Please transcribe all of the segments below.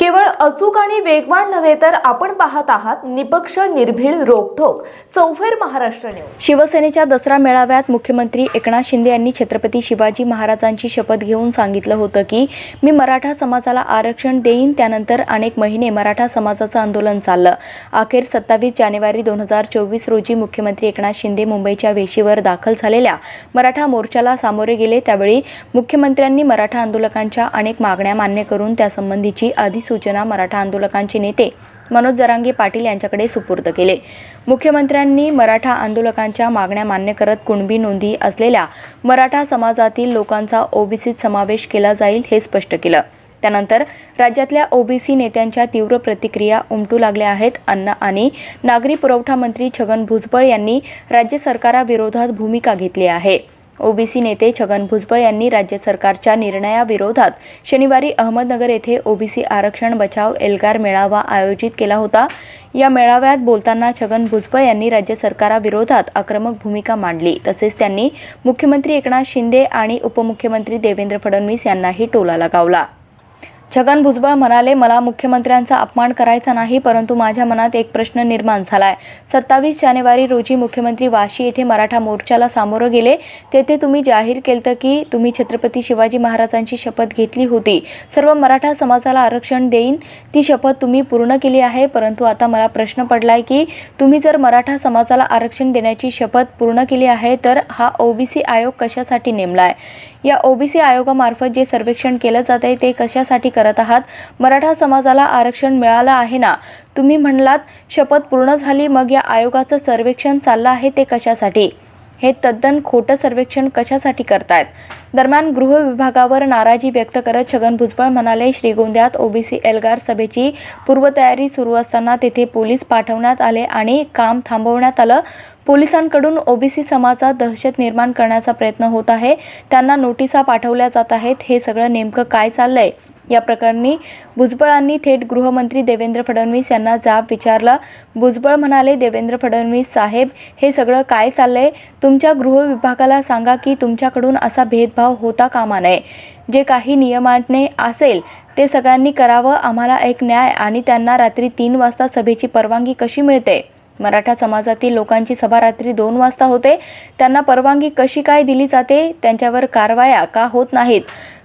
केवळ अचूक आणि वेगवान नव्हे तर आपण पाहत आहात निपक्ष निर्भीड रोखोक चौफेर महाराष्ट्र न्यूज. शिवसेनेच्या दसरा मेळाव्यात मुख्यमंत्री एकनाथ शिंदे यांनी छत्रपती शिवाजी महाराजांची शपथ घेऊन सांगितलं होतं की मी मराठा समाजाला आरक्षण देईन त्यानंतर अनेक महिने मराठा समाजाचं आंदोलन चाललं. अखेर सत्तावीस जानेवारी दोन हजार चोवीस रोजी मुख्यमंत्री एकनाथ शिंदे मुंबईच्या वेशीवर दाखल झालेल्या मराठा मोर्चाला सामोरे गेले त्यावेळी मुख्यमंत्र्यांनी मराठा आंदोलकांच्या अनेक मागण्या मान्य करून त्यासंबंधीची सूचना मराठा आंदोलकांचे नेते मनोज जरांगे पाटील यांच्याकडे सुपूर्द केले. मुख्यमंत्र्यांनी मराठा आंदोलकांच्या मागण्या मान्य करत कुणबी नोंदी असलेल्या मराठा समाजातील लोकांचा ओबीसीत समावेश केला जाईल हे स्पष्ट केलं. त्यानंतर राज्यातल्या ओबीसी नेत्यांच्या तीव्र प्रतिक्रिया उमटू लागल्या आहेत. अन्न आणि नागरी पुरवठा मंत्री छगन भुजबळ यांनी राज्य सरकाराविरोधात भूमिका घेतली आहे. ओबीसी नेते छगन भुजबळ यांनी राज्य सरकारच्या निर्णयाविरोधात शनिवारी अहमदनगर येथे ओबीसी आरक्षण बचाव एल्गार मेळावा आयोजित केला होता. या मेळाव्यात बोलताना छगन भुजबळ यांनी राज्य सरकाराविरोधात आक्रमक भूमिका मांडली. तसेच त्यांनी मुख्यमंत्री एकनाथ शिंदे आणि उपमुख्यमंत्री देवेंद्र फडणवीस यांनाही टोला लगावला. छगन भुजबळ म्हणाले मला मुख्यमंत्र्यांचा अपमान करायचा नाही परंतु माझ्या मनात एक प्रश्न निर्माण झाला आहे सत्तावीस जानेवारी रोजी मुख्यमंत्री वाशी येथे मराठा मोर्चाला सामोरं गेले. तेथे तुम्ही जाहीर केलं की तुम्ही छत्रपती शिवाजी महाराजांची शपथ घेतली होती. सर्व मराठा समाजाला आरक्षण देईन. ती शपथ तुम्ही पूर्ण केली आहे परंतु आता मला प्रश्न पडलाय की तुम्ही जर मराठा समाजाला आरक्षण देण्याची शपथ पूर्ण केली आहे तर हा ओबीसी आयोग कशासाठी नेमला आहे या ओबीसी आयोगामार्फत जे सर्वेक्षण केलं जात आहे ते कशासाठी करत आहात? मराठा समाजाला आरक्षण मिळालं आहे ना? तुम्ही म्हणलात शपथ पूर्ण झाली मग या आयोगाचं सर्वेक्षण चाललं आहे ते कशासाठी? हे तद्दन खोटं सर्वेक्षण कशासाठी करतायत? दरम्यान गृह विभागावर नाराजी व्यक्त करत छगन भुजबळ म्हणाले श्रीगोंद्यात ओबीसी एल्गार सभेची पूर्वतयारी सुरू असताना तेथे पोलीस पाठवण्यात आले आणि काम थांबवण्यात आलं. पोलिसांकडून ओबीसी समाजात दहशत निर्माण करण्याचा प्रयत्न होत आहे. त्यांना नोटिसा पाठवल्या जात आहेत. हे सगळं नेमकं काय चाललंय? या प्रकरणी भुजबळांनी थेट गृहमंत्री देवेंद्र फडणवीस यांना जाब विचारला. भुजबळ म्हणाले देवेंद्र फडणवीस साहेब हे सगळं काय चाललंय? तुमच्या गृह विभागाला सांगा की तुमच्याकडून असा भेदभाव होता कामा नये. जे काही नियमाने असेल ते सगळ्यांनी करावं आम्हाला एक न्याय आणि त्यांना रात्री तीन वाजता सभेची परवानगी कशी मिळते? मराठा समाजातील लोकांची सभा रात्री दोन वाजता होते. त्यांना परवानगी कशी काय दिली जाते? त्यांच्यावर कारवाया का होत नाहीत?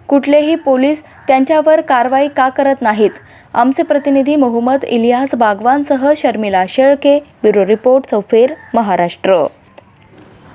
कुठलेही पोलीस त्यांच्यावर कारवाई का करत नाहीत? आमचे प्रतिनिधी मोहम्मद इलियास बागवानसह शर्मिला शेळके ब्युरो रिपोर्ट चौफेर महाराष्ट्र.